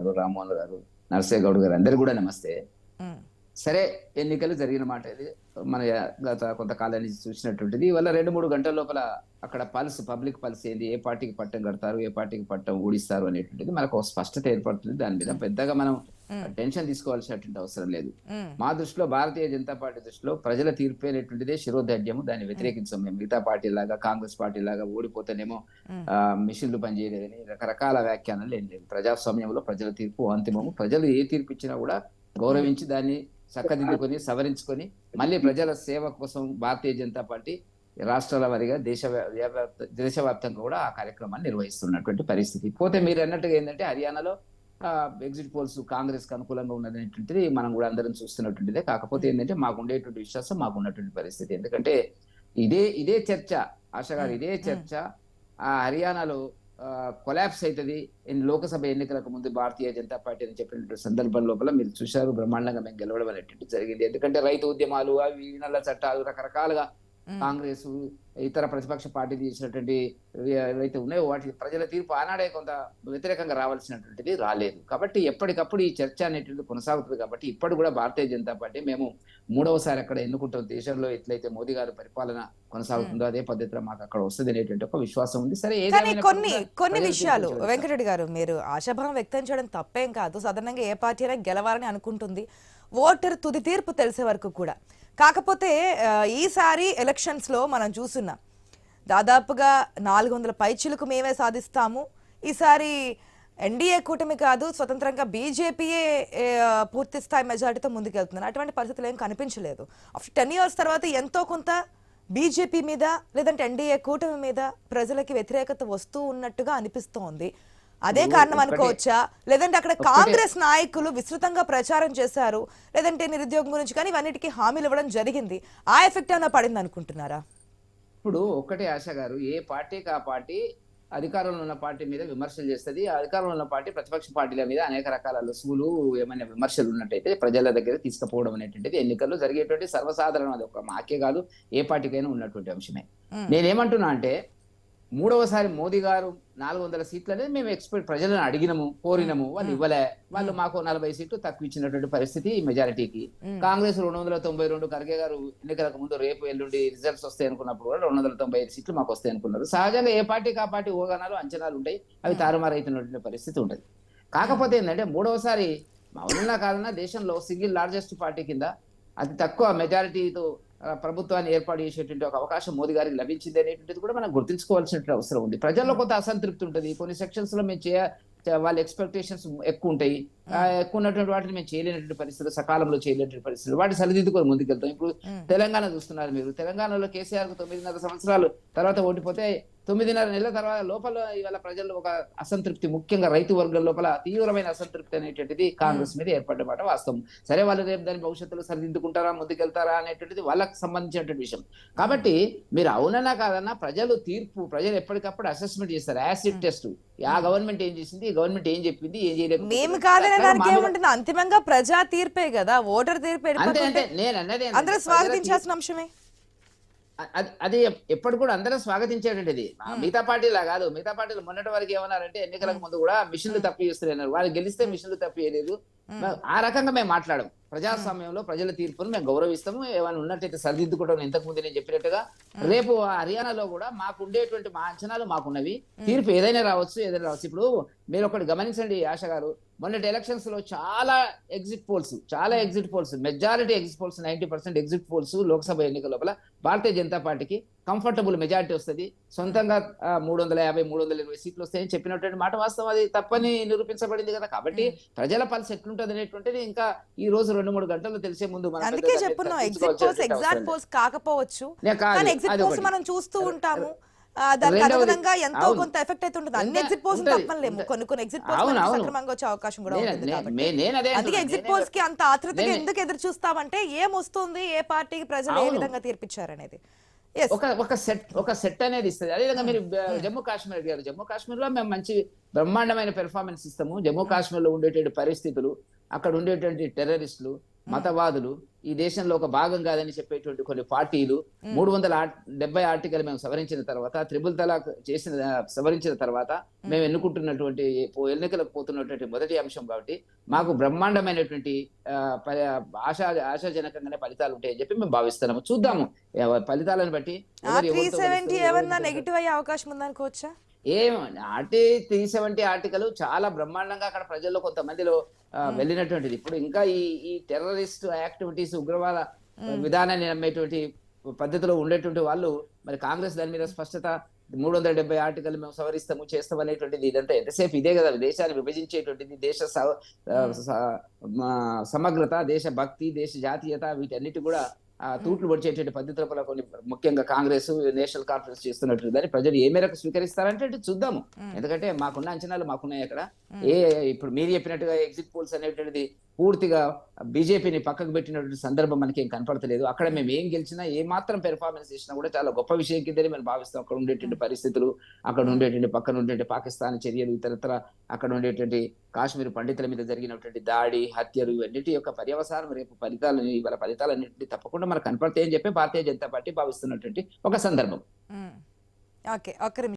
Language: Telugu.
గారు రామ్మోహన్ గారు నరసయ్య గౌడ్ గారు అందరు కూడా నమస్తే. సరే ఎన్నికలు జరిగిన మాట ఇది. మన గత కొంతకాలం నుంచి చూసినటువంటిది. ఇవాళ రెండు మూడు గంటల లోపల అక్కడ పల్స్ పబ్లిక్ పల్స్ ఏంది? ఏ పార్టీకి పట్టం కడతారు? ఏ పార్టీకి పట్టం ఊడిస్తారు? అనేటువంటిది మనకు స్పష్టత ఏర్పడుతుంది. దాని మీద పెద్దగా మనం టెన్షన్ తీసుకోవాల్సినటువంటి అవసరం లేదు. మా దృష్టిలో భారతీయ జనతా పార్టీ దృష్టిలో ప్రజల తీర్పు అనేటువంటిదే శిరోధార్యము. దాన్ని వ్యతిరేకించాం మేము. మిగతా పార్టీ లాగా కాంగ్రెస్ పార్టీ లాగా ఓడిపోతేనేమో మిషన్లు పనిచేయలేదని రకరకాల వ్యాఖ్యానాలు ఏం లేదు ప్రజాస్వామ్యంలో ప్రజల తీర్పు అంతిమము. ప్రజలు ఏ తీర్పు ఇచ్చినా కూడా గౌరవించి దాన్ని చక్కదిద్దుకొని సవరించుకొని మళ్ళీ ప్రజల సేవ కోసం భారతీయ జనతా పార్టీ రాష్ట్రాల వారీగా దేశ వ్యాప్త- దేశవ్యాప్తంగా కూడా ఆ కార్యక్రమాన్ని నిర్వహిస్తున్నటువంటి పరిస్థితి. పోతే మీరు అన్నట్టుగా ఏంటంటే హర్యానాలో ఎగ్జిట్ పోల్స్ కాంగ్రెస్కి అనుకూలంగా ఉన్నటువంటిది మనం కూడా అందరం చూస్తున్నటువంటిదే. కాకపోతే ఏంటంటే మాకు ఉండేటువంటి విశ్వాసం మాకు ఉన్నటువంటి పరిస్థితి. ఎందుకంటే ఇదే ఇదే చర్చ ఆశ గారు ఇదే చర్చ ఆ హర్యానాలో కొలాప్స్ అవుతుంది లోకసభ ఎన్నికలకు ముందు భారతీయ జనతా పార్టీ అని చెప్పినటువంటి సందర్భం లోపల మీరు చూశారు బ్రహ్మాండంగా మేము గెలవడం అనేటువంటి జరిగింది. ఎందుకంటే రైతు ఉద్యమాలు అవి నల్ల చట్టాలు రకరకాలుగా కాంగ్రెస్ ఇతర ప్రతిపక్ష పార్టీ చేసినటువంటి ఏవైతే ఉన్నాయో వాటి ప్రజల తీర్పు ఆనాడే కొంత వ్యతిరేకంగా రావాల్సినటువంటిది రాలేదు. కాబట్టి ఎప్పటికప్పుడు ఈ చర్చ అనేటువంటిది కొనసాగుతుంది కాబట్టి ఇప్పుడు కూడా భారతీయ జనతా పార్టీ మేము మూడవసారి అక్కడ ఎన్నుకుంటాం. దేశంలో ఎట్లయితే మోదీ గారి పరిపాలన కొనసాగుతుందో అదే పద్ధతిలో మాకు అక్కడ వస్తుంది అనేటువంటి ఒక విశ్వాసం ఉంది. సరే కొన్ని కొన్ని విషయాలు. వెంకటరెడ్డి గారు మీరు ఆశాభావం వ్యక్తం చేయడం తప్పేం కాదు. సాధారణంగా ఏ పార్టీ అయినా గెలవాలని అనుకుంటుంది. ఓటర్ తుది తీర్పు తెలిసే వరకు కూడా. కాకపోతే ఈసారి ఎలక్షన్స్లో మనం చూస్తున్నాం దాదాపుగా నాలుగు వందల పైచిలకు మేమే సాధిస్తాము. ఈసారి ఎన్డీఏ కూటమి కాదు స్వతంత్రంగా బీజేపీయే పూర్తి స్థాయి మెజారిటీతో ముందుకెళ్తున్నారు. అటువంటి పరిస్థితులు ఏం కనిపించలేదు. ఆఫ్టర్ టెన్ ఇయర్స్ తర్వాత ఎంతో కొంత బీజేపీ మీద లేదంటే ఎన్డీఏ కూటమి మీద ప్రజలకి వ్యతిరేకత వస్తూ ఉన్నట్టుగా అనిపిస్తోంది. అదే కారణం అనుకోవచ్చా? లేదంటే అక్కడ కాంగ్రెస్ నాయకులు విస్తృతంగా ప్రచారం చేశారు. లేదంటే నిరుద్యోగం గురించి కానీ ఇవన్నిటికీ హామీలు ఇవ్వడం జరిగింది. ఆ ఎఫెక్ట్ ఏమైనా పడింది అనుకుంటున్నారా? ఇప్పుడు ఒక్కటే ఆశ గారు ఏ పార్టీకి ఆ పార్టీ అధికారంలో ఉన్న పార్టీ మీద విమర్శలు చేస్తుంది. ఆ అధికారంలో ఉన్న పార్టీ ప్రతిపక్ష పార్టీల మీద అనేక రకాల లొసుగులు ఏమైనా విమర్శలు ఉన్నట్టయితే ప్రజల దగ్గర తీసుకుపోవడం అనేటువంటిది ఎన్నికల్లో జరిగేటువంటి సర్వసాధారణం. అది ఒక మాకే కాదు ఏ పార్టీకైనా ఉన్నటువంటి అంశమే. నేనేమంటున్నా అంటే మూడవసారి మోదీ గారు నాలుగు వందల సీట్లు అనేది మేము ఎక్స్పెక్ట్ ప్రజలను అడిగినాము కోరినాము. వాళ్ళు ఇవ్వలే. వాళ్ళు మాకు నలభై సీట్లు తక్కువ ఇచ్చినటువంటి పరిస్థితి మెజారిటీకి. కాంగ్రెస్ రెండు వందల తొంభై రెండు ఖర్గే గారు ఎన్నికలకు ముందు రేపు ఎల్లుండి రిజల్ట్స్ వస్తాయి అనుకున్నప్పుడు కూడా రెండు వందల తొంభై ఐదు సీట్లు మాకు వస్తాయి అనుకున్నారు. సహజంగా ఏ పార్టీకి ఆ పార్టీ ఊగానాలు అంచనాలు ఉంటాయి. అవి తారుమారైతున్నటువంటి పరిస్థితి ఉంటుంది. కాకపోతే ఏంటంటే మూడవసారి అవునన్నా కాదన్నా దేశంలో సింగిల్ లార్జెస్ట్ పార్టీ కింద అతి తక్కువ మెజారిటీతో ప్రభుత్వాన్ని ఏర్పాటు చేసేటువంటి ఒక అవకాశం మోదీ గారికి లభించింది అనేటువంటిది కూడా మనం గుర్తుంచుకోవాల్సిన అవసరం ఉంది. ప్రజల్లో కొంత అసంతృప్తి ఉంటుంది. కొన్ని సెక్షన్స్లో మేము చేయ చే- వాళ్ళ ఎక్స్పెక్టేషన్స్ ఎక్కువ ఉంటాయి. ఎక్కువ ఉన్నటువంటి వాటిని మేము చేయలేనటువంటి పరిస్థితులు సకాలంలో చేయలేనటువంటి పరిస్థితులు. వాటి సరిదిద్దుకొని ముందుకెళ్తాం. ఇప్పుడు తెలంగాణ చూస్తున్నారు మీరు. తెలంగాణలో కేసీఆర్కు తొమ్మిదిన్నర సంవత్సరాలు తర్వాత ఓడిపోతే తొమ్మిదిన్నర నెలల తర్వాత లోపల ఇవాళ ప్రజల్లో ఒక అసంతృప్తి ముఖ్యంగా రైతు వర్గం లోపల తీవ్రమైన అసంతృప్తి అనేటువంటిది కాంగ్రెస్ మీద ఏర్పడ్డమాట వాస్తవం. సరే వాళ్ళు రేపు దాని భవిష్యత్తులో సరిదిద్దుకుంటారా ముందుకెళ్తారా అనేటువంటిది వాళ్ళకి సంబంధించినటువంటి విషయం. కాబట్టి మీరు అవునన్నా కాదన్నా ప్రజలు తీర్పు ప్రజలు ఎప్పటికప్పుడు అసెస్మెంట్ చేస్తారు. Acid test. ఆ గవర్నమెంట్ ఏం చేసింది? గవర్నమెంట్ ఏం చెప్పింది? ఏం చేయలేదు దానికి ఏముంటుంది? అంతిమంగా ప్రజా తీర్పే కదా ఓటర్ తీర్పు అందరూ స్వాగతించాల్సిన అంశమే. అది అది ఎప్పుడు కూడా అందరూ స్వాగతించేటువంటిది ఆ మిగతా పార్టీలా కాదు. మిగతా పార్టీలు మొన్నటి వరకు ఏమన్నారంటే ఎన్నికలకు ముందు కూడా మిషన్లు తప్పి చేస్తున్నారు. వాళ్ళు గెలిస్తే మిషన్లు తప్పి చేయలేదు. ఆ రకంగా మేము మాట్లాడము. ప్రజాస్వామ్యంలో ప్రజల తీర్పును మేము గౌరవిస్తాము. ఏమైనా ఉన్నట్టయితే సరిదిద్దుకోవడం ఇంతకు ముందు నేను చెప్పినట్టుగా రేపు హర్యానాలో కూడా మాకు ఉండేటువంటి మా అంచనాలు మాకున్నవి. తీర్పు ఏదైనా రావచ్చు ఏదైనా రావచ్చు. ఇప్పుడు మీరు ఒకటి గమనించండి ఆశ గారు. మొన్నటి ఎలక్షన్స్లో చాలా ఎగ్జిట్ పోల్స్ చాలా exit polls majority exit polls ninety percent exit polls Lok Sabha ఎన్నికల లోపల భారతీయ జనతా పార్టీకి కంఫర్టబుల్ మెజారిటీ వస్తుంది. సొంతంగా మూడు వందల యాభై మూడు వందల ఇరవై సీట్లు వస్తాయని చెప్పినటువంటి మాట వాస్తవం. అది తప్పని నిరూపించబడింది కదా. కాబట్టి ప్రజల పల్స్ ఎట్లుంటది అనేటువంటిది ఇంకా ఈ రోజు రెండు మూడు గంటల్లో తెలిసే ముందు అందుకే చెప్పున్నాం ఎగ్జిట్ పోల్స్ ఎగ్జాక్ట్. పోల్స్ కాకపోవచ్చు. కానీ ఎగ్జిట్ పోల్స్. మనం చూస్తూ ఉంటాము. దానికి అనుగుణంగా ఎంతో. కొంత ఎఫెక్ట్ అయితే ఉంటుంది. అన్ని ఎగ్జిట్ పోల్స్ తప్పలేము. కొన్ని కొన్ని ఎగ్జిట్ పోల్స్. సక్రమంగా వచ్చే అవకాశం కూడా ఉంటుంది అందుకే ఎగ్జిట్ పోల్స్కి అంత ఆతృతగా ఎందుకు ఎదురు చూస్తామంటే ఏం వస్తుంది ఏ పార్టీకి ప్రజలు ఏ. విధంగా తీర్పిచ్చారనేది. ఒక ఒక సెట్ ఒక సెట్ అనేది ఇస్తుంది. అదేవిధంగా మీరు జమ్మూ కాశ్మీర్ అడిగారు జమ్మూ కాశ్మీర్లో మేము మంచి బ్రహ్మాండమైన పెర్ఫార్మెన్స్ ఇస్తాము. జమ్మూ కాశ్మీర్లో ఉండేటువంటి పరిస్థితులు అక్కడ ఉండేటువంటి టెర్రరిస్టులు మతవాదులు ఈ దేశంలో ఒక భాగం కాదని చెప్పేటువంటి కొన్ని పార్టీలు మూడు వందల డెబ్బై ఆర్టికల్ మేము సవరించిన తర్వాత త్రిబుల్ తలాక్ చేసిన సవరించిన తర్వాత మేము. ఎన్నుకుంటున్నటువంటి ఎన్నికలకు పోతున్నటువంటి మొదటి అంశం కాబట్టి మాకు బ్రహ్మాండమైనటువంటి ఆశా ఆశాజనకంగానే ఫలితాలు ఉంటాయని చెప్పి మేము భావిస్తున్నాము. చూద్దాము. ఫలితాలను బట్టి నెగిటివ్ అయ్యే అవకాశం ఉందనుకోవచ్చా? ఏం ఆర్టీ త్రీ సెవెంటీ ఆర్టికల్ చాలా బ్రహ్మాండంగా అక్కడ ప్రజల్లో కొంతమందిలో వెళ్ళినటువంటిది. ఇప్పుడు ఇంకా ఈ ఈ టెర్రరిస్ట్ యాక్టివిటీస్ ఉగ్రవాద విధానాన్ని నమ్మేటువంటి పద్ధతిలో ఉండేటువంటి వాళ్ళు మరి కాంగ్రెస్ దాని మీద స్పష్టత మూడు వందల డెబ్బై ఆర్టికల్ మేము సవరిస్తాము చేస్తాం అనేటువంటిది ఇదంతా ఎంతసేపు ఇదే కదా దేశాన్ని విభజించేటువంటిది దేశ సమగ్రత దేశ భక్తి దేశ జాతీయత వీటన్నిటి కూడా తూట్లు పొడిచేటువంటి పద్ధతుల కొన్ని ముఖ్యంగా కాంగ్రెస్ నేషనల్ కాన్ఫరెన్స్ చేస్తున్నట్టు దాన్ని ప్రజలు ఏ మేరకు స్వీకరిస్తారంటే అటు చూద్దాము. ఎందుకంటే మాకున్న అంచనాలు మాకున్నాయి అక్కడ. ఏ ఇప్పుడు మీరు చెప్పినట్టుగా ఎగ్జిట్ పోల్స్ అనేటువంటిది పూర్తిగా బీజేపీని పక్కకు పెట్టినటువంటి సందర్భం మనకి ఏం కనపడతలేదు. అక్కడ మేము ఏం గెలిచినా ఏ మాత్రం పెర్ఫార్మెన్స్ చేసినా కూడా చాలా గొప్ప విషయం కిందనే మేము భావిస్తాం. అక్కడ ఉండేటువంటి పరిస్థితులు అక్కడ ఉండేటువంటి పక్కన ఉండేటువంటి పాకిస్తాన్ చర్యలు ఇతరత్ర అక్కడ ఉండేటువంటి కాశ్మీర్ పండితుల మీద జరిగినటువంటి దాడి హత్యలు ఇవన్నిటి యొక్క పర్యవసానం రేపు ఫలితాలు ఇవాళ ఫలితాలన్నింటినీ తప్పకుండా మనకు కనపడతాయని చెప్పి భారతీయ జనతా పార్టీ భావిస్తున్నటువంటి ఒక సందర్భం. ఓకే